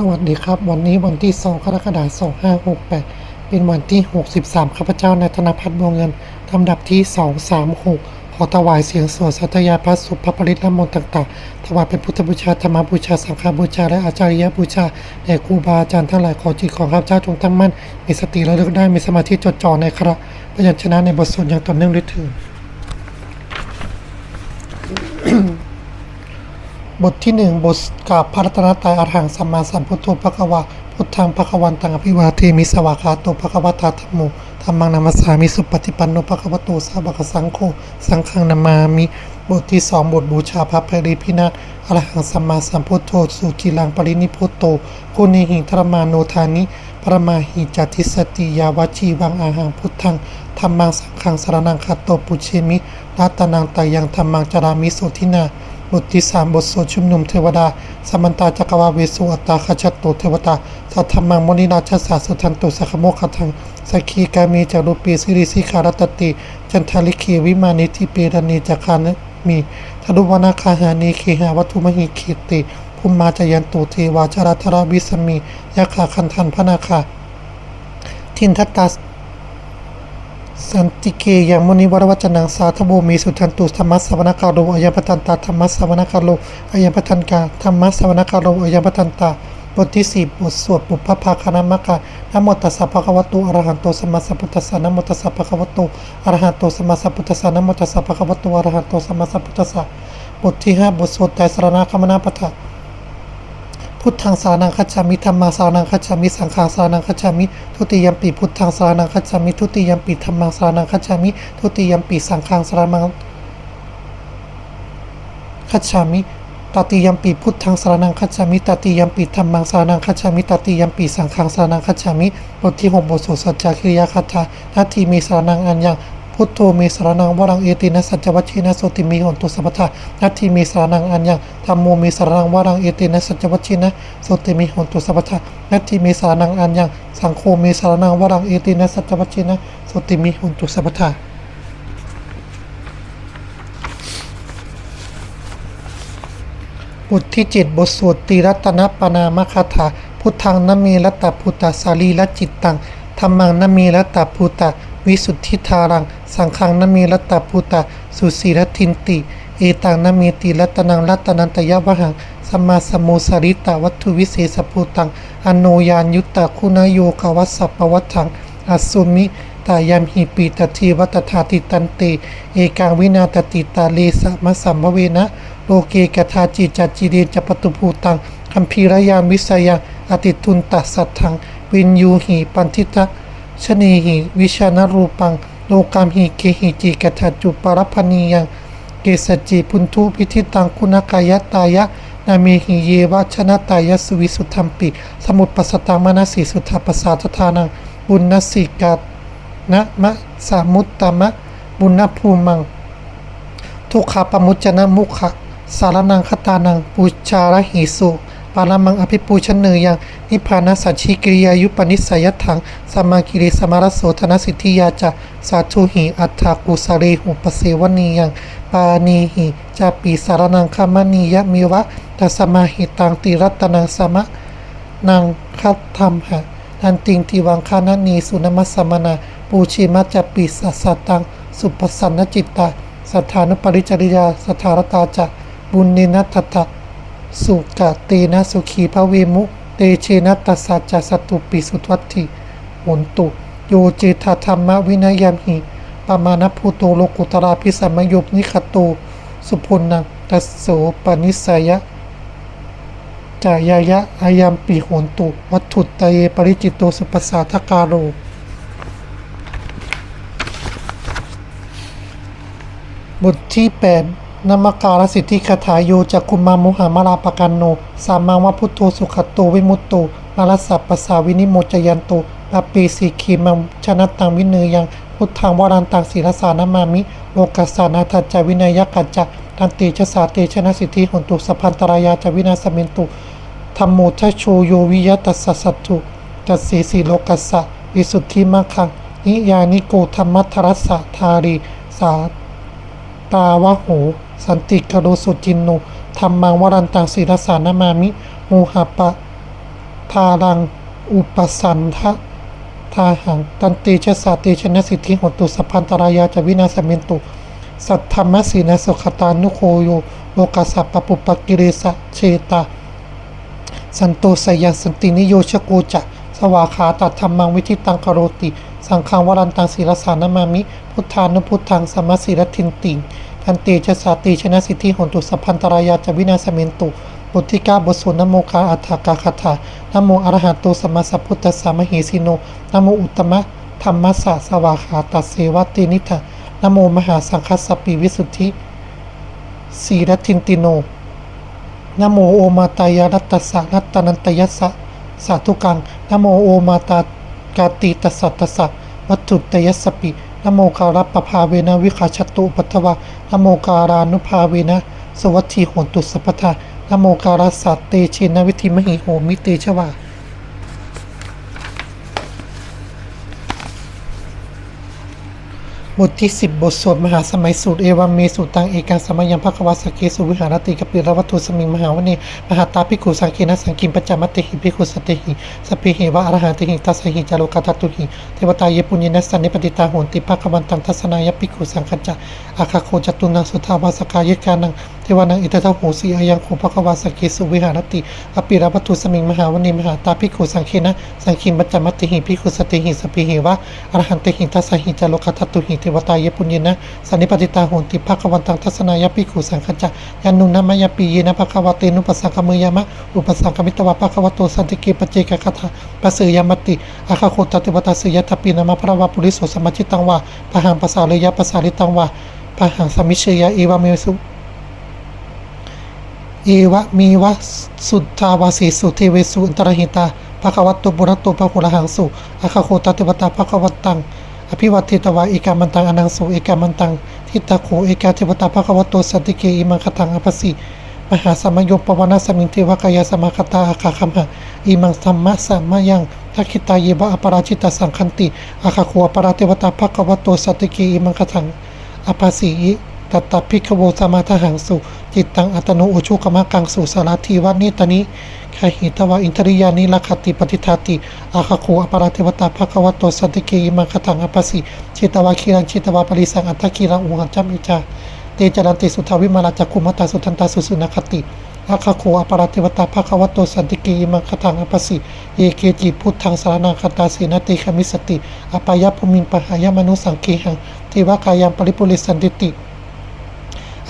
สวัสดีครับ วันนี้วันที่ 2 กรกฎาคม 2568 เป็นวันที่ 63 ข้าพเจ้านายธนพัฒน์บัวเงินลำดับที่ 236 ขอถวายเสียงสวดสัตยาพระสุภปริตรมนต์ต่างๆ ถวายเป็นพุทธบูชาธรรมบูชา สังฆบูชา และอาจาริยบูชาแด่ครูบาอาจารย์ทั้งหลายขอจิตของข้าพเจ้าจงตั้งมั่น มีสติระลึกได้มีสมาธิจดจ่อในคราพยัญชนะในบทสวดอย่างต่อเนื่องด้วยเถิด บทที่หนึ่งบทกาบพระรัตนตรัยอรหังสัมมาสัมพุทโธภควาพุทธังภควันตังอภิวาเทมิสวากขาโตภควตาธรรมโมธรรมังนามัสสามิสุปฏิปันโนภควโตสาวกสังโฆสังฆังนามามิบทที่สองบทบูชาพระเพริพินาศอรหังสัมมาสัมพุทโธสุจิลังปรินิพุตโตกุณิหิธรรมาโนทานิปรมาหิจัติสติยาวชีวังอาหังพุทธังธรรมังสังฆังสารนังคาโตปุเชมิรัตนังตายังธรรมังจารามิโสทินา บทที่สามบทสวดชุมนุมเทวดา สมันตาจักรวาเวสุอัตตาขจัตโตเทวตาสัทธมังมนินาชสาสุทันตุสัคโมคทังสักขีกามีจารุปีสิริสิคารตติ จันทาลิขีวิมานิทิเปรณีจักานมีทดุวนาคาหานีเคหาวัตุมหิขีติภูมิมาจยันตุเทวาจาราธราวิสมียะขาคันทันพระนาคาทินทัตตา สันติเกยังมุนิวรวัจนังสาธโบมีสุทันตุธรรมสสวนคาโลอายปตันตาธรรมสสวนคาโลอายปตันกาธรรมสสวนคาโลอายปตันตาบทที่สี่บทสวดปุพพภาคณามกะนโมตัสสะภะคะวะโตอะระหันโตสัมมาสัมพุทธัสสะนโมตัสสะภะคะวะโตอะระหันโตสัมมาสัมพุทธัสสะนโมตัสสะภะคะวะโตอะระหันโตสัมมาสัมพุทธัสสะบทที่ห้าบทสวดไตรสรณคมนาปะทะ พุทธังสานังคัจฉามิธรรมังสานังคัจฉามิสังฆังสานังคัจฉามิทุติยมปีพุทธังสานังคัจฉามิทุติยมปีธรรมังสานังคัจฉามิทุติยมปีสังฆังสานังคัจฉามิตติยมปีพุทธังสานังคัจฉามิตติยมปีธรรมังสานังคัจฉามิตติยมปีสังฆังสานังคัจฉามิบทที่หกบทสวดสัจจคิริยคาถานาทีมีสานังอันยัง พุทโธมีสารนังวรังเอตินะสัจวัชินะโสติมีหนตุสัพพทานาทีมีสารนังอัญญังธรรมโมมีสารนังวรังเอตินะสัจวัชินะโสติมีหนตุสัพพทานาทีมีสารนังอัญญังสังโฆมีสารนังวรังเอตินะสัจวัชินะโสติมีหนตุสัพพทาบทที่เจ็ดบทสวดตีรัตนปนามคาถาพุทธังนมีรัตตพุตตาสาลีละจิตตังธรรมังนมีรัตตพุตตา วิสุทธิธารัง สังฆังนมีรัตตพุตตาสุสีรทินติ เอตังนมีติรัตนังรัตนันตยวหังสมาสมโมสริตาวัตถุวิเศษภูตัง อโนยานยุตตะคุณโยควัสสปวัตถังอสุมิตายามหิปีตทีวัตถาติตันติ เอกังวินาตติตาเลสะมะสัมภเวนะ โลเกกทาจิจัจจิเดจปตุภูตังคัมภีรยานวิสยังอติทุนตัสสัทธัง วินยูหีปันทิตะ ชนีหิวิชานรูปัง โลกามหิเกหิจิกทัจจุปรพนียัง เกสจิพุนทุพิธิตังคุณกายตายะ นาเมหิเยวชนะตายสุวิสุทธัมปิ สมุตปัสตังมนสีสุทธปัสาทธานัง บุญนสิกานะมะสามุตตมะ บุญนภูมัง ทุกขปมุจจนะมุขะสารนังคตานังปูชาระหิสุารามังอภิปูชนเนยังนิพพานัสสัจฉิกิริยายุปนิสัยทังสัมมากิริสมารสโสธนสิทธิยาจะสาธุหิอัตถากุสาเรหุปเสวนียังปานีหิจาปีสารนังคามนียะมิวะตสมาหิตังติรัตนังสมะนางคัตธรรมหะนันติงทิวังคานานีสุนมัสมนาปูชิมัจจปิสัสสตัง สุปสันนจิตตา สัทธานุปริจริยาสัทธารตาจะบุญนินัตตะ สุกะเตนะสุขีพระเวมุเตเชนะตัสสัจจสตุปิสุทวัตถิโหนตุ โยเจตธรรมวินัยยมหิปมาณภูโตโลกุตราพิสัมมยุปนิคโตสุพุนังตัสโสปนิสยะจายายะอายัมปีโหนตุ วัตถุตเยปริจิตโตสุปัสาทกาโรบทที่ 8 นามการสิทธิคาถาโยจากคุมามุหามราปกันโน สามังวะพุทโธสุขโตวิมุตโตนารสัพปสาวินิโมจยันโตปปปีสีขีมังชนะตังวิเนยัง พุทธังวรันตังศีรสานามามิ โลกัสสานาทัจจวินัยกัจจะทันติชสาเตชนะสิทธิหนตุสพันตรายาจวินาสเมนตุธรรมโมทชโชโยวิยตัสสะสัตถุตัสสีสีโลกัสสะวิสุทธิมังคังนิยานิโกธรรมัทรัสสะทารีสาตาวะโห สันติกโรสุจินโนธรรมังวรันตังศีรสานามามิมูหะปะทารัง อุปสันทะทาหัง ตันติชะสาติชนะสิทธิหตุสัพพันตรายาจวินาศเมนตุ สัทธรรมสีนสุขตานุโคโยโลกัสสะปะปุปปกิริสะเชตา สันโตสยังสันตินิโยชโกจะสวาขาตัดธรรมังวิธิตังกโรติ สังฆังวรันตังศีลสานามามิ พุทธานุพุทธังสมมสีรทินติง พันเตชสาติชนะสิทธิหนตุสัพพันตรายาจวินาศเมนตุบทที่เก้าบทสวดนโมคาอัฏฐกาคาถานโมอรหัตโตสมมาสัพพุทธสสะมหิสิโนนโมอุตตมะธรรมสสะสวาขาตัสเสวตินิทะนโมมหาสังคัสสปิวิสุทธิสีรทินติโนนโมโอมาตายารัตตสสะรัตนันตยัสะสาธุกังนโมโอมาตากาติตัสสะตัสสะวัตถุตยัสสปิ นโมการัปปภาเวนะวิคาชตุปัทวะนโมการานุภาเวนะสวัตถีโหนตุสัพพทานโมการัสสัตเตเชนะวิธิมหิโหมิเตชวา บทที่ 10 บทสวดมหาสมัยสูตรเอวาเมสุตังเอกังสมัยยังภควาสเกสุวิหารติกปิรวัตถุสมิงมหาวเนมหาตาภิกขุสังเคนะสังกิมปัจจามติหิภิกขุสติหิสพเหิวะอรหันติหิตัสหิจาโลกาตตุหิเทวตาเยปุญญนัสสันนิปติตาโหนติภควันตังทัสนายภิกขุสังคจจะอาคาโคจตุนังสุทาวาสกายกานังเทวานังอิตตะโหสีอายังโคภควาสเกสุวิหารติอปิรวัตถุสมิงมหาวเนมหาตาภิกขุสังเคนะสังคิมปัจจามติหิภิกขุสติหิสเหิวะอรหันติหิตัสหิจาโลกาตตุหิเทวตาเยปุญญนะสันนิปติตาโหนติภควันตังทัศนายปิขุสังขจจะยันนุนะมยปีเยนะภควเตนุปสังคมยามะอุปสังคมิตวะภควโตสันติเกปเจกคาถาปัสสยามติอาคาโคตติวตัสยทัปปินามะพระวะปุริโสสมจิตังวะปะหังภาษาเลยะภาษาลิตังวะปะหังสมิเชยะเอวะเมสุเอวะมีวะสุทธาวาสีสุเทเวสุอันตรหิตาภควัตโตบุรตโตภะคุระหังสุอาคาโคตติวตาภควัตตัง อภิวัติตวะเอกามันตังอนังสูเอกามันตัง ทิตาโขเอกาเทวตาภควะโตสันติเกอิมังคตังอภัสสิมหาสมยปวนาสมิงเทวกายสมาคตาอาคาคัมหะอิมังสัมมะสัมมายังทักิตาเยวะอปราชิตาสังคันติอาคาโคอปราเทวตาภควะโตสันติเกอิมังคตังอภัสสิอิ ตัตตพิกโวสมาทหังสุ จิตตังอัตโนอุชุกมะกังสุสารทีวันิตานิขหิตวะอินทริยานิลัคติปฏิทาติอาคาโคอปราเทวตาภควตโตสันติเกอิมังคตังอภัสสิชิตวะคีรังชิตวะปริสังอัตตคีรังอุหังจัมมิจาเตจรันติสุทาวิมาลาจักคุมตาสุทันตาสุสุนคติอาคาโคอปราเทวตาภควตโตสันติเกอิมังคตังอภัสสิเยเกจิพุทธังสารนังคตาสีนติขมิสติอปายภูมินปหายมนุสังเกหังเทวกายังปริปุริสันติติ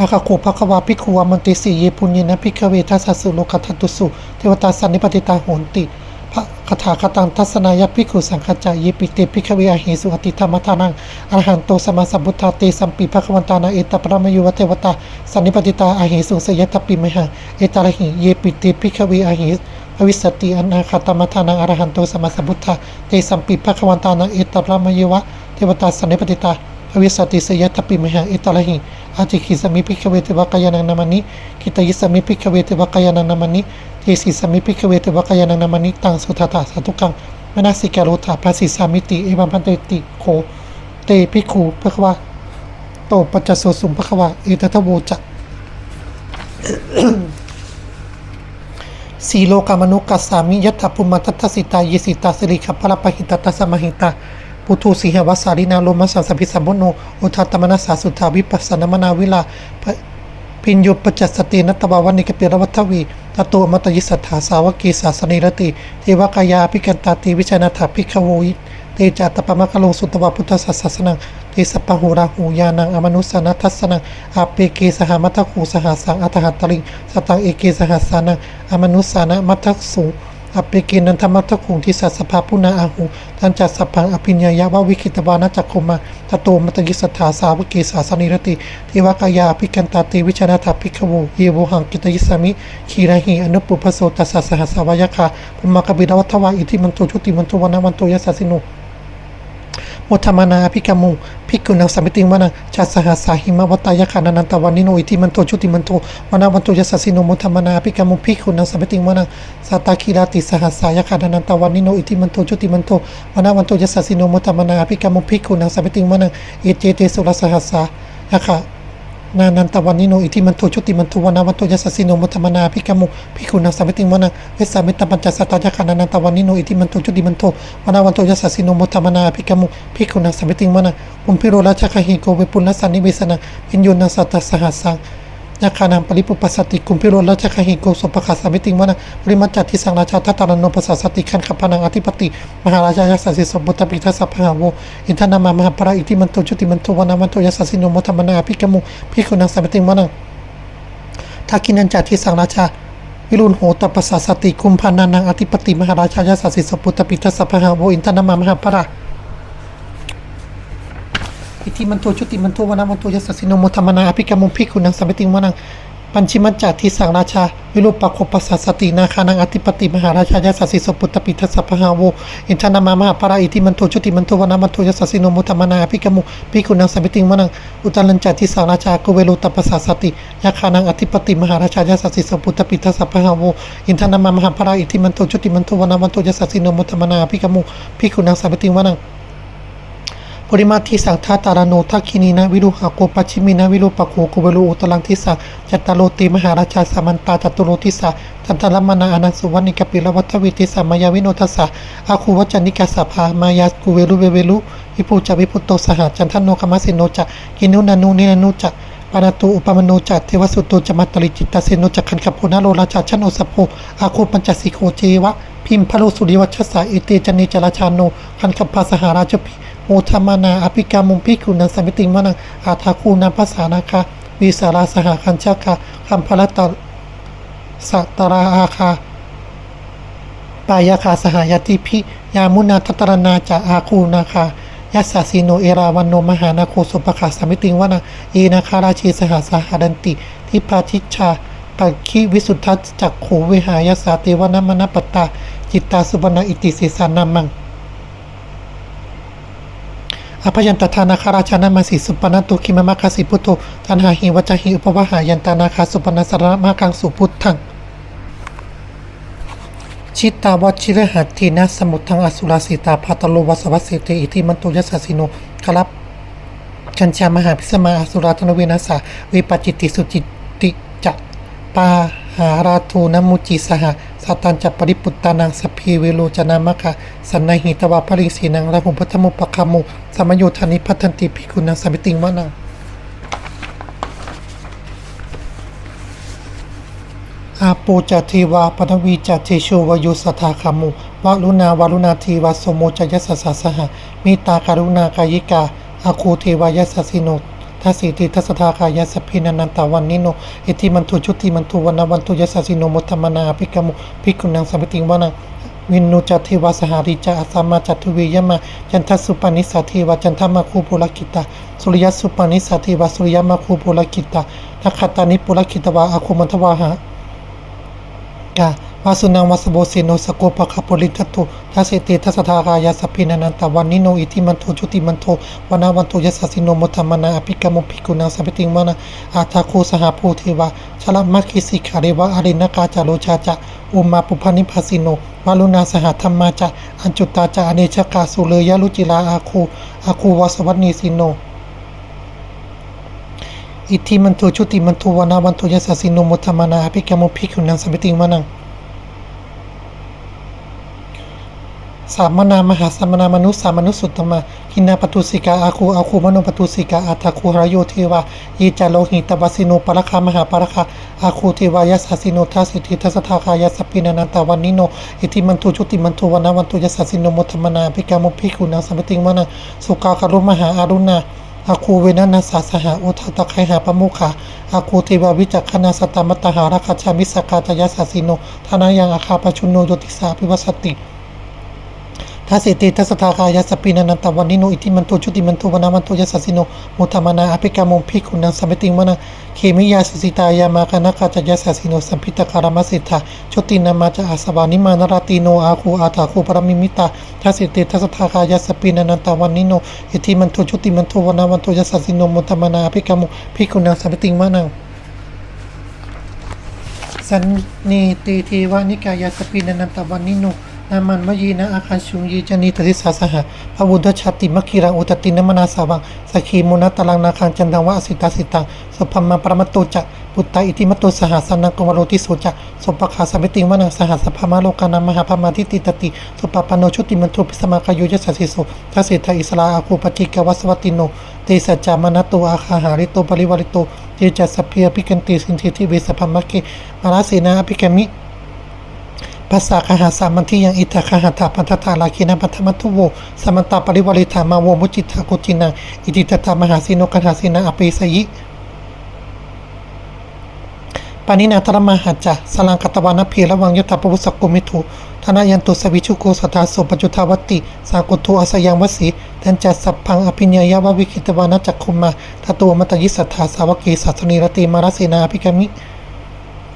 อาคาโคภควาภิกขุวามันติสีเยปุญญนะภิกขเวทัสสุโลกัตตุสุ เทวตาสันนิปติตาโหนติพระคาถาคตังทัศนายภิกขุสังฆจายปิเตภิกขเวอหิสุอติธรรมทานังอรหันโตสมาสัมพุทธาเตสัมปีภควันตานาเอตปรมยุวเทวตาสันนิปติตาอหิสุสยตปิมหาเอตระหิเยปิเตภิกขเวอหิอวิสติอนาคตมทานังอรหันโตสมาสัมพุทธาเตสัมปีภควันตานาเอตปรมยุวเทวตาสันนิปติตา อวิสสติสยทัปปิมหาเอตระหิอาจิคิสมิพิกเวเทวกายานังนามานิกิตยิสมิพิกเวเทวกายานังนามานิเทสิสมิพิกเวเทวกายานังนามานิตังสุทัตาสาธุกังมนาสิกาโรธาภาสิสามิติเอวัมพันเตติโคเตภิกขุภควาโตปัจจโสสุมภควาเอตทะโวจะสีโลกามนุกัสสามิยัตถปุมมัตตสิตาเยสิตาสิริขัพพละปหิตตัสมหิตา ปุถุสีหวัสสารินาโลมัสสัมพิสัมพุโนอุทัตตมนัสสาสุทธาวิปัสสนามนาวิลาพิญโยปจจสตินัตบาวันนิกเปรวัตวีตโตมัตยิสัทธาสาวกีสาสนิรติเทวกายาภิกันตาติวิชนาถาภิกขโวยิเตจาตปะมะกะโลสุตวะพุทธศาสนังเตสปะหูราหูยานังอมนุสานัทัสนังอาเปเกสหมัทคูสหสังอัตหัตตริงสตังเอเกสหสานังอมนุสานะมัทสุ อเปเกนันธรรมทักขุงที่สัสสภาพุนาอาหูทันจัดสัพพังอภิญญายะวะวิคิตวานาจักคมาตโตมัตยิสัทธาสาวกีสาสนิรติทิวกายาภิกันตาติวิชนาถาภิกขโวเยโวหังกิตยิสามิขีระหิอนุปุพโสตัสสะสหสาวายคาพุมมากบิดาวัฏวาอิทิมันโตชุติมันโตวนามันโตยัสสินุ โนโมทมนาพิกามุพิกุณังสัมมิติงวานังชาสหัสาหิมวัตตายคานันตวันนิโนอิทิมันโตชุติมันโตวนาวันโตยัสสิโนโมทมนาพิกามุพิกุณังสัมมิติงวานังสาตาคีราติสหัสสายคานันตวันนิโนอิทิมันโตชุติมันโตวนาวันโตยัสสิโนโมทมนาพิกามุพิกุณังสัมมิติงวานังเอเจเตสุรสหัสสายคา นานันตวันนิโนอิทิมันโทชุติมันโทวนาวันโตยัสสิโนมุตตมนาภิกขมุภิกขุนังสัมปติงวนังเวสสามิตตปัญจสัตตายะคานานันตวันนิโนอิทิมันโทชุติมันโทวนาวันโตยัสสิโนมุตตมนาภิกขมุภิกขุนังสัมปติงวนังอุมพิโรราชคหิโกเวปุณัสันนิเวสนังวินยุนังสัตตสหัสสัง ยาคานังปริปุปสสติกุมพิโรราชคหิโกสุปคัสสามิติงวนะปริมัจจัติสังราชาทัตตารโนปัสสติขันขพนังอธิปติ มหาราชายัสสิสมบุตตปิทัสสะพหาโวอินทนามามหาปราอิติมันโตจุติมันโตวนามันโตยัสสสิโนมธรรมนาภิกขมุภิกขุนังสัมปติงวนังทักินันจัติสังราชาวิรุณโหตปัสสสติคุมพานานังอธิปติ มหาราชายัสสิสมบุตตปิทัสสะพหาโวอินทนามามหาปรา อิทิมันโทชุติมันโทวนามันโทยัสสสิโนโมธรรมนาอภิกรรมุภิกขุนังสัมปติงวนังปัญชิมัจจทิสังราชา วิรุปปะโคปัสสสตินาคานังอธิปติมหาราชายัสสิสปุตตปิทัสสะพหาโวอินทนามามหาปราอิทิมันโทชุติมันโทวนามันโทยัสสสิโนโมธรรมนาอภิกรรมุภิกขุนังสัมปติงวนังอุตัลัญจทิสังราชากุเวโลตปัสสสติยาคานังอธิปติมหาราชายัสสิสปุตตปิทัสสะพหาโวอินทนามามหาปราอิทิมันโทชุติมันโทวนามันโทยัสสสิโนโมธรรมนาอภิกรรมุภิกขุนังสัมปติงวนัง ปริมาทิสังทาตารโนทักขินีนะวิรุหะโกปัชิมินะวิรุปะโคโกเวโลอุตลังทิสังจัตตาโลติมหาราชาสามันตาจัตุโลทิสาจันตลมนาอนันสุวรรณิกปิลวัตวิติสามายาวิโนทัสสะอาคูวัจนิกาสภามายากุเวลุเวเวลุวิภูจวิพุตโตสหจันทโนคมัสสิโนจะกินุนานุนินานุจะปานาตุอุปมโนจัเทวสุตโตจมัตตริจิตตาเสโนจักขันขโพนาโลราชาชนโอสโพอาคูปัญจสิโคเจวะพิมพะโลสุริวัชสาเอเตจเนจราชาโนคันคปาสหาราชพิ โมธรรมนาอภิกามุมพิกุนันสมิติงมนังอาทาคูนัมภาษานาคาวิสาราสหคัญชาคาคัมพลตสัตราอาคาปายาคาสหายติพิยามุนาทัตรนาจาอาคูนาคายัสสาสีโนเอราวันโนมหานาโคสุปคาสมิติงวนาอีนาคาราชีสหสหดันติทิพาทิชาปักขีวิสุทธัสจักขูวิหายสาเตวนะมนปตตาจิตตาสุบรณอิติสิสานามัง อภยันตทานาคาราชานามาสิสุปนันตุคิมมะคาสิพุทโธทันหาหิวัจหิอุปวหายันตานาคาสุปนัสรณมากังสุพุทธังชิตาวชิรหัตถีนะสมุทังอสุราสิตาภัตโลวัสวัสเสเตอิทิมันโตยัสสิโนครับกัญชามหาพิสมาอสุราธนเวนัสสาวิปจิติสุจิติจะปาหาราทูนมุจิสห สัตันจะปริปุตตานังสพีเวโลจนามะคะสันนหิตวาภริสีนังระหุพัทมุปะคามุสมโยธานิพัฒนติภิกุนังสมิติงวะนังอาโปจเทวาปนวีจเทโชวโยสทาคามุวะลุนาวาลุนาทีวาสมโมจยัสสะสหะมิตาการุณากายิกาอาคูเทวายัสสสิโน ทัสสิติทัสทาคายสพินันันตาวันนิโนอิติมันตุชุติมันตุวันนวันตุยสสสิโนมุตมนาภิกขมุภิกขุนังสัมปติวานังวินนุจเทวาสหาริจาอาสามมาจัตุเวยมาจันทสุปนิสาเทวาจันทมาคูปุลกิตาสุริยสุปนิสาเทวาสุริยมาคูปุลกิตาทัคคตานิปุลกิตวาอาคุมันทวาหะกา วาสุนังวาสโบเซโนสโกปะคาปุริทัตโตทัสเสติทัสทากายาสพินันันตวันนิโนอิติมันโทจุติมันโทวนาวันโตยัสสสิโนมุตมนาอภิกรรมุภิกุณาสัพติงมานาอาทาโคสหภูเทวาชลมัคคิสิขาเรวะอารินกาจาโลชาจะอุมาปุพานิพาสิโนวาลุนาสหธรรมาจะอัญจุตตาจะอเนชกาสุเลยลุจิลาอาคูอาคูวาสวัตนีสิโนอิทธิมันโทชุติมันโทวนาวันโทยัสสสิโนมุตมนาอภิกรรมุภิกุนังสัมปติงมานัง สามนามหาสามนามนุสสามนุษย์สุตตมะกินาปตุสิกาอาคูอาคูมโนปตุสิกาอัตคูหรโยเทวาเยจาโลหิตวสิโนปรคามหาปรคาอาคูเทวายัสสสิโนทัสสิทธิทัสทาคายัสปินานันตาวันนิโนอิทิมันโทชุติมันโทวนาวันโทยัสสสิโนมุตตมนาอภิกรรมุภิกุนังสัมปติงมานังสุกาคารุมหาอารุณาอาคูเวนันาสาสหะอุทาตะไคหาปมุขาอาคูเทวาวิจักขณาสตามตหาราคาชามิสกาตยาสาสิโนทานายังอาคาปชุนโนโยติสาพิวัสติ ทัสสิติทัสสทาคายาสปินันตวันนิโนอิติมันโตชุติมันโตวนามันโตยัสสิโนมุตตมนาอภิกรรมุภิกุนังสัมปติงมนาเคมิยาสสิตายามาคณคาจยัสสิโนสัมพิตคารมัสิทธาชุตินามาจาอาสวานิมานราติโนอาคูอาตาคูปรมิมิตาทัสสิติทัสสทาคายาสปินันตวันนิโนอิติมันโตชุติมันโตวนามันโตยัสสิโนมุตตมนาอภิกรรมุภิกุนังสัมปติงมนาสันนิติเทวานิกายาสปินันตวันนิโน นามันมยีนะอาคารชุงยีจนิตติสาสหะพระบุตรชาติมะคีรังอุตตินมนาสาวังสกีมุนตลังนาคังจันทังวะอสิตาสิตังสุพมมาปรมตโตจะปุตตาอิติมตโตสหสนังกวโรติโสจะสุปคาสมิติงวนังสหสพมาโลกานามหาพมาทิติตติสุปปโนชุติมันทุปิสมากายุยสัสสิโสทัสสิทาอิสลาอาคูปฏิกวัสวัติโนเตสัจจามนโตอาคาหาริโตปริวาริโตเจจัสสเพียพิกันติสินทิทิเวสพมะเกมาราเสนาอภิกมิ ภาษาคหาสามันที่ยังอิทธาคหาถาพันธตาลาคินาปัทมัทุโวสมันตาปริวริธามาโวมุจิตากุจินังอิติตตามหาสิโนกันหาสินาอเปสยิปานินาตระมหัจจะสลังกตวานะเพระวังยตาปวุสกุมิทุธนายันตุสวิชุโกสตาโสปจุทาวติ สากุทุอาสยังวสีแทนจัสัพพังอภิญญายาววิคิตวานะจักคุมมาทตัวมตยิสัทธาสาวกีสัสนีรติมารสีนาภิกามิ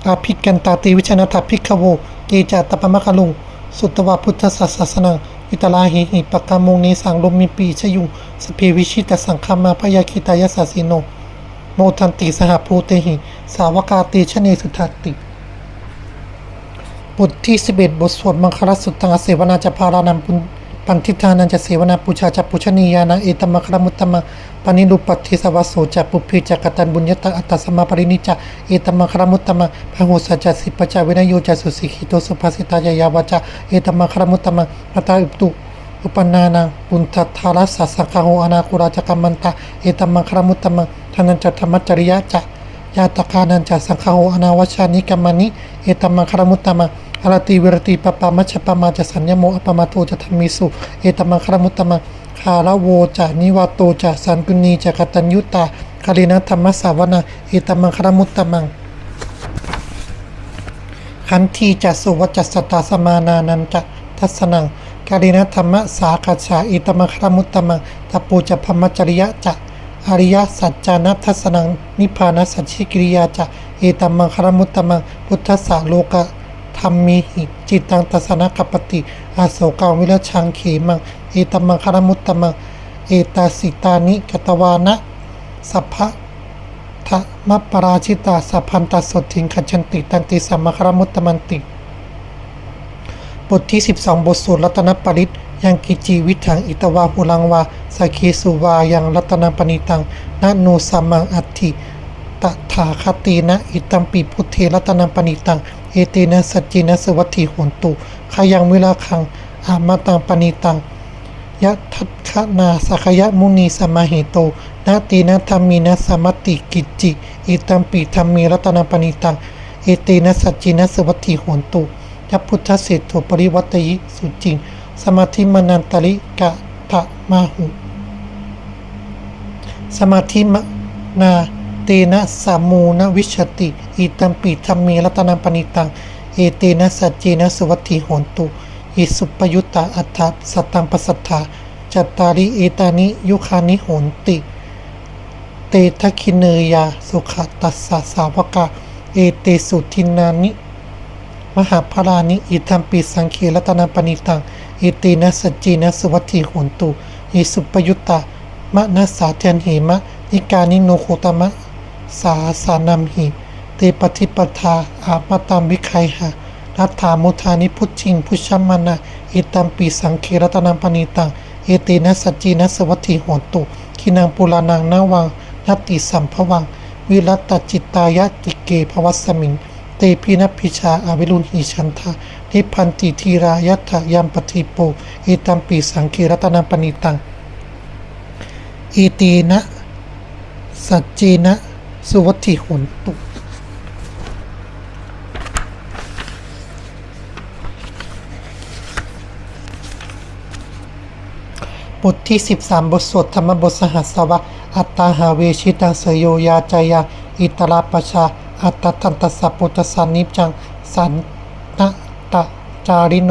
อาภิกันตาติวิชนาถพิกขโว ติจาตปมะคลุง สุตวะพุทธศาสสนังอิตลาหิหิปกามงเนสังลมมีปีชยุงสเพวิชิตสังคามาพยาคิตายสาสิโน โมทันติสหภูเตหิ สาวกาติชเนสุทัตติ บทที่ 11 บทสวดมังคลสุตตังอเสวนาจพารานันปุญ ปันทิธานันจะเสวนาปูชาจะปุชนียานังเอตมะครมุตตมะปานิรุปัติสวัสโสจะปุพพิจักตันบุญญตะอัตตสมะปรินิจจะเอตมะครมุตตมะพหุสัจจะสิปจาวินโยจะสุสิขิโตสุภาสิตายายาวจจะเอตมะครมุตตมะปตาอุตุอุปนานังปุณทัทารัสสะสังฆโหอนาคุราจกัมมันตะเอตมมังครมุตตมังทานันจะธรรมจริยะจะยาตกานันจะสังฆโหอนาวชานิกัมมานิเอตมมังครมุตตมัง อรติเวรติปปามัชฌปมาจะสัญญโมอปมาโตจะธรรมิสุ เอตัมมังครมุตตมังคาระโวจะนิวาโตจะสันกุณีจะกตัญยุตาคารินะธรรมสาวนาเอตัมมังครมุตตมังขันทีจะสุวัจสตาสมานานันจะทัศนังการินธรรมสาคัจฉาอิตมครมุตตมังตปูจะพมจริยะจะอริยสัจจานัทัศนังนิพพานสัจฉิกิริยาจะเอตัมมังครมุตตมังพุทธสาโลกะ รรมิหิจิตตังตัสนกัปติ อาโศกาวิรชังเขมัง เอตมังครมุตตมัง เอตาสิตานิกตวานะสัพพะทะมะปราชิตาสัพพันตสดถิงขจันติตันติสัมมครมุตตมันติ บทที่ 12 บทสวดรัตนปริตยังกิจีวิถังอิตวาหุลังวาสกเคสุวายังรัตนปณิตังนะโนสัมมังอัตถิตถาคตินะอิตัมปิพุทเทรัตนปณิตัง เอเตนะสัจจินะสวัตถิโหนตุขยังเวลาคังอามาตังปณิตังยะทัตขนาสักยะมุนีสมาหิโตนาตีนะธรรมีนะสมติกิจจิอิตัมปิธรรมีรัตนปณิตังเอเตนะสัจจินะสวัตถิโหนตุยัพพุทธเศรษฐปริวัตยิสุจริง สมาธิมนันตริกะทะมาหุ สมาธิมนา เตนะสามูนวิชติ อิตัมปิธรรมีรัตนปณิตัง เอเตนะสัจเจนะสวัตถิโหนตุอิสุปยุตตาอัฏฐสัตตังปสัทธาจัตตาริเอตานิยุคานิโหนติ เตทะคินเนยาสุขตัสสะสาวกาเอเตสุทินานิ มหาพรานิอิทัมปิสังเครัตนาปณิตังเอเตนะสัจจีนะสวัตถิโหนตุอิสุปยุตตามะนัสสาเทนเหมะนิกานิโนโคตมะ สาสานัมหิเตปฏิปทาอาปตามวิไคหะรัฐามุทานิพุทธิง พุชมานะอิตัมปิสังเครตนาปณิตังเอเตนะสัจจีนะสวัติโหตุคินังปุรานังนาวังนัตติสัมภวัง วิรัตจิตตายะติเกภวัสมิง เตพินพิชาอาวิรุณหิชันทานิพันติทีรายัตยามปฏิโปเอตัมปิสังเครัตนาปณิตังอเตนะสัจเจนะ สุวัติหนตุบทที่ 13 บทสวดธรรมบทสหัสวะ อัตตาหาเวชิตังเสยโยยาจายา อิตราปชา อัตตันตสัพพุตสันนิจจัง สันนะตะจาริโน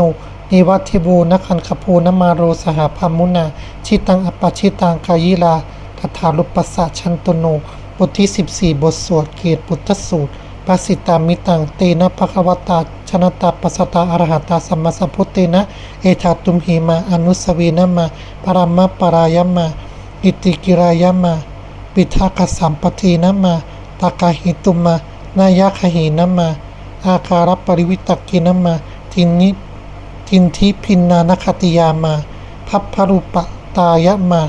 นิวัติบูนคันขภูนมาโรสหพามุนา ชิตังอปชิตังกายิลาทถาลุปัสสะชันตโน ทที่ 14 บทสวดเกตปุตตสูตรปัสสิตามิตัง เตนะภควตาชนตาปัสตาอรหัตาสัมมาสัมพุเตนะ เอธาตุมหิมา อนุสวีนมาปรามะปรายมา อิติกิรายมา ปิทากสัมปทีนะมาตากาหิตุมานายะคหินะมา อาคารับปริวิตกินะมา ทินิทินทิพินนานคติยามา พัพพรุปตายะมา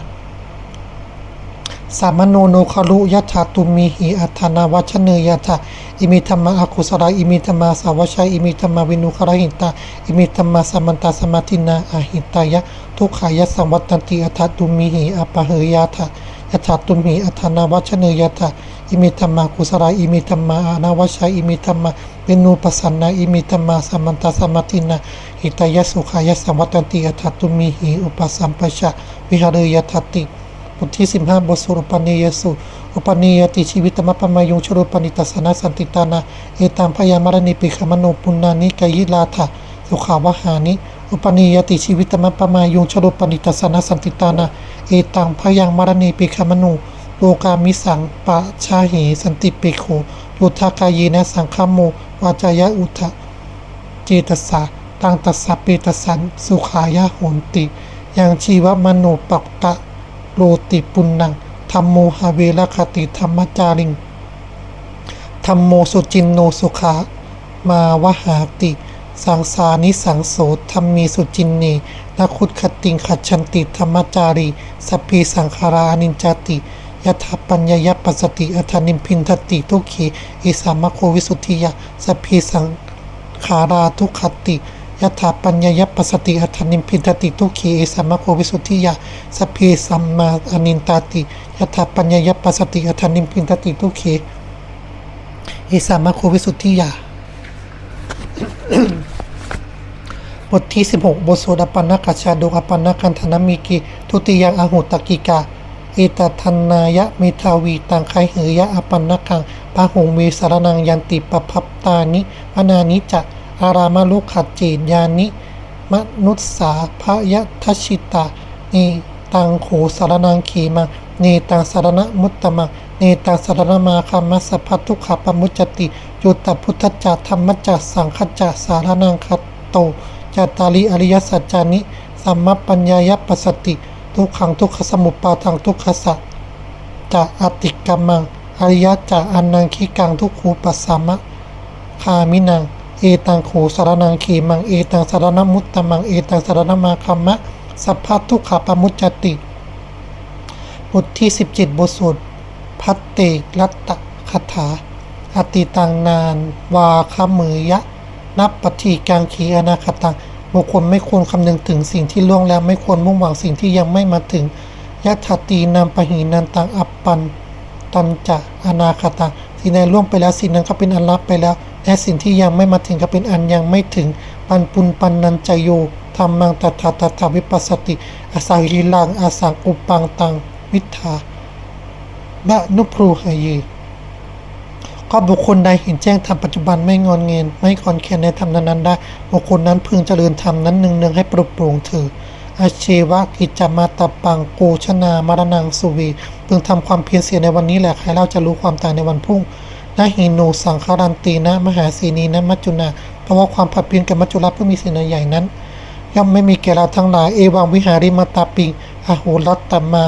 สามโนโนคารุยัตถาตุมีหิอัฏานาวัชเนยถาอิมิธรรมาอคุสราอิมิธรรมาสาวชัยอิมิธรรมาวินุคารหิตาอิมิธรรมาสมันตาสมาตินาอาหิตายะทุกขายะสังวัตตันติอัฏาตุมีหิอปะเหยาถายัตถาตุมีอัฏานาวัชเนยถาอิมิธรรมากุสราอิมิธรรมาอานาวชัยอิมิธรรมาวินุปสันนาอิมิธรรมาสมันตาสมาตินาหิตายะสุขายะสังวัตตันติอัฏาตุมีหิอุปสัมปชะวิหารยัตติ ทที่ 15 บทสรุปนิยสูตรอุปนิยติชีวิตมะปมายุงชรุปนิตัสนะสันติตานา เอตังพยามารณิปิขมโนปุณนานิกายิลาถะสุขาวหานิ อุปนิยติชีวิตมะปมายุงชรุปนิตัสนะสันติตานา เอตังพยามารณิปิขมโนโลกามิสังปะชาเหสันติปิโขยุทธากายนะสังคโมวาจายะอุทะเจตสาตังตัสสะเปตสันสุขายะโหนติ ยังชีวมโนปักกะ โลติปุณังธรรมโมหาเวรคติธรรมจาริงธรรมโมสุจินโนสุขามาวหาติ สังสานิสังโสธรรมีสุจินเนนาคุตคติงขัดชันติธรรมจารีสพีสังขารานินจติยถาปัญญยปัสสติอัฏฐานิมพินทติทุกขีอิสามะโควิสุทธิยาสพพีสังขาราทุกขติ ยถาปัญญยปัสติอัฏนิมพินทติทุกขีเอสัมมะโควิสุทธิยาสเพสัมมาอนินตาติยถาปัญญยปัสติอัฏนิมพินทติทุกขีเอสัมมะโควิสุทธิยาบทที่ 16บทสวดอปันนกัจชาดกอปันนกันธนมิกิทุติยังอหุตกิกาเอตทันนายะเมทาวีตังไคเหยะอปันนกังปะหงเวสารนังยันติปพัปตานิพนานิจะ อารามลุขัดเจนยานิ มนุษสาพยทัชชิตาเนตังโขสารนังขีมังเนตังสารณมุตตมังเนตังสารณมาคามัสพัททุกขปมุจติยุตตพุทธจาธรรมจัสังขจาสารนังคัตโตจาตาลิอริยสัจจานิสัมมปัญญายปสติ ทุกขังทุกขสมุปปาทังทุกขสัจจะอติกรรมังอริยจะอันนังคิกังทุกขูปัสสามะคามินัง เอตังโขสารนังขีมังเอตังสารนมุตตมังเอตังสารนมาคัมมะสัพพะทุกขปมุจจติ บทที่ 17 บทสวดพัตเตรัตตคาถา อติตังนาน วาคามือยะ นับปฏิกังขีอนาคตังบุคคลไม่ควรคำนึงถึงสิ่งที่ล่วงแล้วไม่ควรมุ่งหวังสิ่งที่ยังไม่มาถึงยัตถตีนามปหีนันตังอัปปัน ตันจะอนาคตาสิ่งใดล่วงไปแล้วสิ่งนั้นก็เป็นอันลับไปแล้ว และสิ่งที่ยังไม่มาถึงก็เป็นอันยังไม่ถึงปันปุนปันนันจโยธรรมังตถาตถาวิปัสสติอาศัยลีลังอาสังอุปังตังวิทาบะนุพรูหายเยก็บุคคลใดเห็นแจ้งธรรมปัจจุบันไม่งอนเงินไม่คอนแคนในธรรมนั้นได้บุคคลนั้นพึงเจริญธรรมนั้นหนึ่งหนึ่งให้ปรุโปร่งเถิดอาเชวะกิจจามาตปังโกชนามารนังสุวีพึงทำความเพียรเสียในวันนี้แหละใครเล่าจะรู้ความตายในวันพรุ่ง นาหินูสังคารันตีนะ มหาสีนีนะมัจจุนาเพราะว่าความผัดเพี้ยนกับมัจจุราผู้มีศีลใหญ่นั้น ย่อมไม่มีแก่เราทั้งหลายเอวังวิหาริมาตาปิงอาหูรัตตมา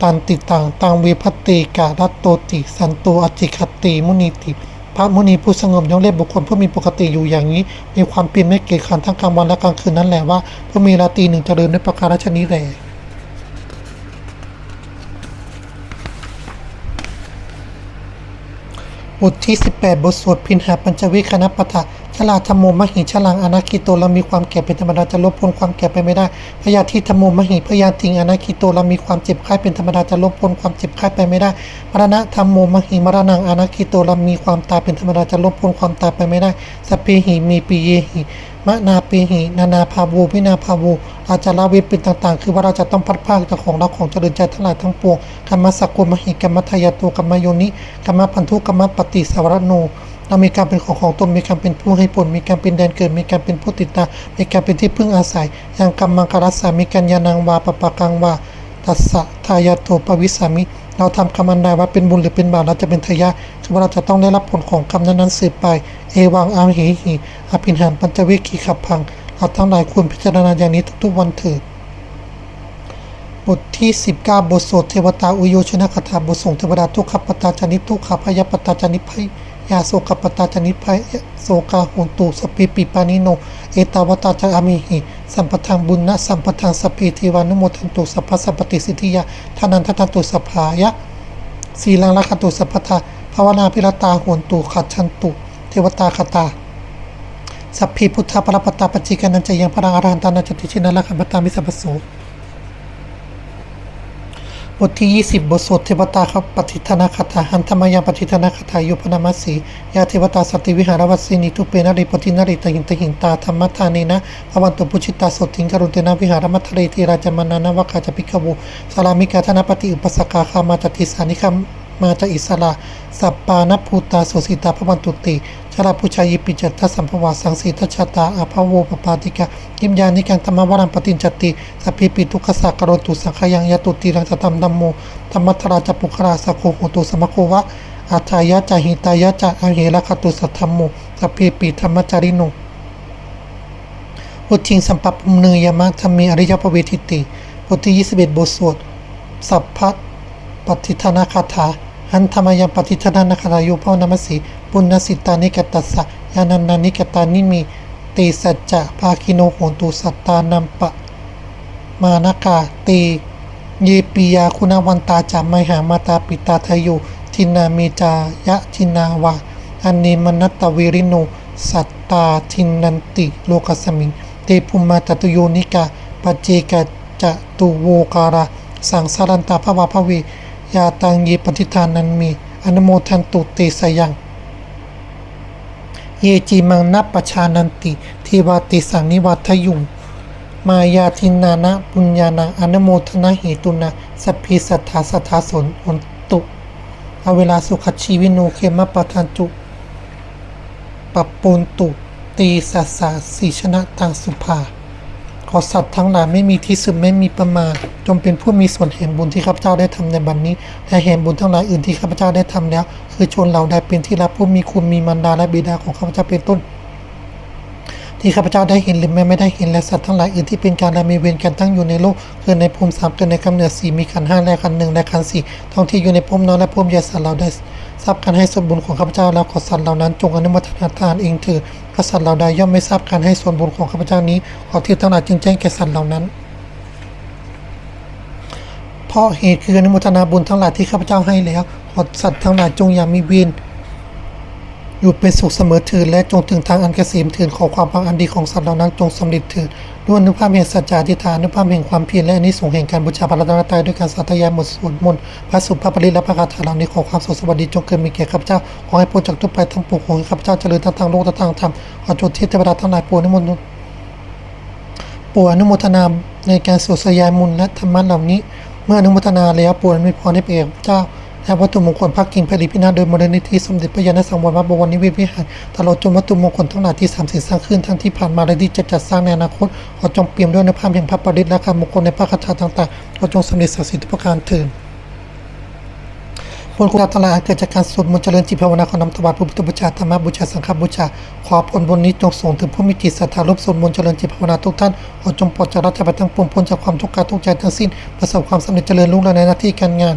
ตันติตังตังเวพัตติกาลัตโตติ สันโตอจิคติมุนีติพระมุนีผู้สงบย่อมเรียกบุคคลผู้มีปกติอยู่อย่างนี้ มีความเปลี่ยนไม่เกียจขันทั้งกลางวันและกลางคืนนั่นแหละว่าผู้มีราตรีหนึ่งเจริญด้วยประการฉนี้แหละ บทที่ 18 บทสวดพินหาปัญจวิคณปทะชลาธรรมโมมหิฉลังอนาคิโตเรามีความแก่เป็นธรรมดาจะลบพ้นความแก่ไปไม่ได้พยาธิธรรมโมมหิพยาธิงอนาคิโตเรามีความเจ็บไข้เป็นธรรมดาจะลบพ้นความเจ็บไข้ไปไม่ได้มรณะธรรมโมมหิมรณังอนาคิโตเรามีความตายเป็นธรรมดาจะลบพ้นความตายไปไม่ได้สพเพหิมีปีเยหิ มะนาปีหินานาภาวูวินาภาวูอาจาระเวทเป็นต่างๆ คือว่าเราจะต้องพัดพากจากของเราของเจริญใจทั้งหลายทั้งปวงกรรมสกกุลมหิกรรมทายาโตกรรมโยนิกรรมพันธุกรรมปฏิสาวรโนเรามีการเป็นของของตนมีการเป็นผู้ให้ผลมีการเป็นแดนเกิด มีการเป็นผู้ติดตามมีการเป็นที่พึ่งอาศัยอย่างกรรมังคารัสสามีกัญญานังวาปปะกังวาตัสสะทายาโตปวิสามิ เราทำคำอันใดว่าเป็นบุญหรือเป็นบาปเราจะเป็นทยาทคือว่าเราจะต้องได้รับผลของคำนั้นๆสืบไป เอวังอาหิหิอภินหนปัญจวิคีขับพัง เราทั้งหลายควรพิจารณาอย่างนี้ทุกๆวันเถิดบทที่ 19 บทสวดเทวตาอุโยชนะคาถาบทส่งเทวดาทุกขปตาจานิทุกขพยปตาจานิภัย ยาโสกปตาจนิพายโสกาโหนตุสปิปิปานิโน เอตาวตาจามิหิ สัมปทางบุญนะสัมปทางสพเพเทวานุโมทันตุสัพพสัพติสิทธิยาทานันททันตุสัพพายะสีลังละคตุสัพพทาภาวนาพิรตาโหนตุขัดชันตุ เทวตาคตาสัพพิพุทธปรปตาปจจิกานันจะยังพระอรหันตานาจติชินาละคัมปตามิสัพโสบ ทที่ 20 บทสวดเทวตาครับปฏิทนาคาถาหันธรรมยาปฏิทนาคาถายุพนามัสสียาเทวตาสติวิหารวัสสินิทุเปนาริปตินาริตหินตหินตาธรรมทานีนะภวันตุปุชิตาสดทิงกรุณเตนะวิหารมัทเรติราจมานานวะคาจปิกโวสารามิกาธนปฏิอุปสกาคามาจติสานิคัมมาจากอิสระสัปปานภูตาสุสิตาพวันตุติ ชราพุชายิปิจัตทัสสัมภวาสังสีทัชาตาอาภาโวปปาติกายิมยานิกังธรรมวรังปฏินจติสพิปิทุกขสักกโรตุสังขยังยตุติรังสตัมดัมโมธรรมัทราจปุคราสโคโหตุสมโควะอาทายะจาหิตายะจาอเหระคตุสัทธัมโมสพิปิธรรมจาริโนบทชิงสัมปัปมเนยามะธรรมีอริยปเวทิติบทที่ 21 บทสวดสัพพะปฏิทนาคาถา หันธรรมยังปฏิทนาคาถายุพานามสีปุณณสิตานิกตัสสะยานันนานิกตานิมีติสัจจะภาคิโนโหตุสัตตานัมปะ มานากาตีเยปิยาคุณวันตาจามหามาตาปิตาทโยทินาเมจายะทินาวาอันเนมนัตตวิริโนสัตตาทินันติโลกสมิงเตภุมมาตตุโยนิกาปจเจกจตุโวการาสังสารันตาภวาภเว ยาตังเยปฏิทานนันมี อนุโมทันตุเตสยัง เยจิมังนับปปชานันติ ทีวาติสังนิวัตยุงมายาทินานะปุญญานังอนโมทนาเหตุนาสพพิสัทธาสัทธาสนหนตุอเวลาสุขชีวิโนเคมะปะทานจุปปปุนตุตีสัสสาสีชนะตังสุภา ขอสัตว์ทั้งหลายไม่มีที่สุดไม่มีประมาณ จงเป็นผู้มีส่วนเห็นบุญที่ข้าพเจ้าได้ทำในบัดนนี้ และเห็นบุญทั้งหลายอื่นที่ข้าพเจ้าได้ทำแล้ว คือชนเหล่าใดเป็นที่รักผู้มีคุณมีมารดาและบิดาของข้าพเจ้าเป็นต้น ที่ข้าพเจ้าได้เห็นหรือแม้ไม่ได้เห็นและสัตว์ทั้งหลายอื่นที่เป็นการและมีเวรกันตั้งอยู่ในโลกคือในภูมิสามเกิดในกำเนิดสี่มีขันห้าและขันหนึ่งและขันสี่ท่องที่อยู่ในภูมิน้อนและภูมิยาสัตว์เราได้ทราบการให้ส่วนบุญของข้าพเจ้าแล้วขอสัตว์เหล่านั้นจงอนุโมทนาทานเองเถิดเพราะสัตว์เหล่าใดย่อมไม่ทราบการให้ส่วนบุญของข้าพเจ้านี้ขอที่ทั้งหลายจึงแจ้งแก่สัตว์เหล่านั้น เพราะเหตุคืออนุโมทนาบุญทั้งหลายที่ข้าพเจ้าให้แล้วขอสัตว์ทั้งหลายจงอย่ามีเวรอยู่เป็นสุขเสมอเถิดและจงถึงทางอันเกษมเถิดขอความพังอันดีของสัตว์เหล่านั้นจงสำเร็จเถิดด้วยอนุภาพแห่งสัจจาธิฐานอนุภาพแห่งความเพียรและอนิสงส์แห่งการบูชาพระรัตนตรัยด้วยการสาธยายหมดสวดมนต์พระสุภาพปริตและพระคาถาเหล่านี้ขอความสุขสวัสดีจงเกิดมีแก่ข้าพเจ้าขอให้พ้นจากทุกภัยทั้งปวงขอให้ข้าพเจ้าเจริญทั้งทางโลกและทางธรรมขอจดเทพเทวดาทั้งหลายปรดนิมนต์ปรดอนุโมทนาในการสวดสยายมนต์และธรรมะเหล่านี้ เมื่ออนุโมทนาแล้วปวดมีพรให้แก่ข้าพเจ้าและวัตถุมงคลภาคกิ่งผลิตพินาศโดยมูลนิธิสมเด็จพระยาณสังวรวัดบวรนิเวศวิหารตลอดจนวัตถุมงคลทั้งหลายที่สามสิบสร้างขึ้นทั้งที่ผ่านมาและที่จะจัดสร้างในอนาคตขอจงเปี่ยมด้วยอนุภาพแห่งพระปริตและคำมงคลในพระคาถาต่างๆขอจงสำเร็จศักดิ์สิทธิ์ทุกประการเถิด ผลคุณทั้งหลาเกิดจากการสวดมนต์เจริญจิตภาวนาของนำถวายพระพุทธบูชาธรรมบูชาสังฆบูชา ขอผลบุญนี้จงส่งถึงผู้มีจิตศรัทธารบสวดมนต์เจริญจิตภาวนาทุกท่านขอจงปลดจากรัฐบาลทั้งปวงพ้นจากความทุกข์กายทุกข์ใจทั้งสิ้นประสบความสำเร็จเจริญรุ่งเรืองในหน้าที่การงาน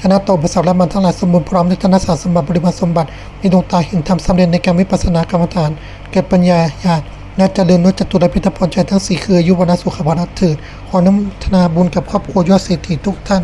ชนะโตประสาทและมันทั้งหลายสมบูรณ์พร้อมด้วยธนสารสมบัติบริวารสมบัติมีดวงตาเห็นธรรมสำเร็จในการวิปัสสนากรรมฐานเกิดปัญญาญาณและเจริญด้วยจตุรพิทพรใจทั้งสี่คืออายุวรรณสุขภาพเถิดขอน้ำธนาบุญกับครอบครัวยอดเศรษฐีทุกท่าน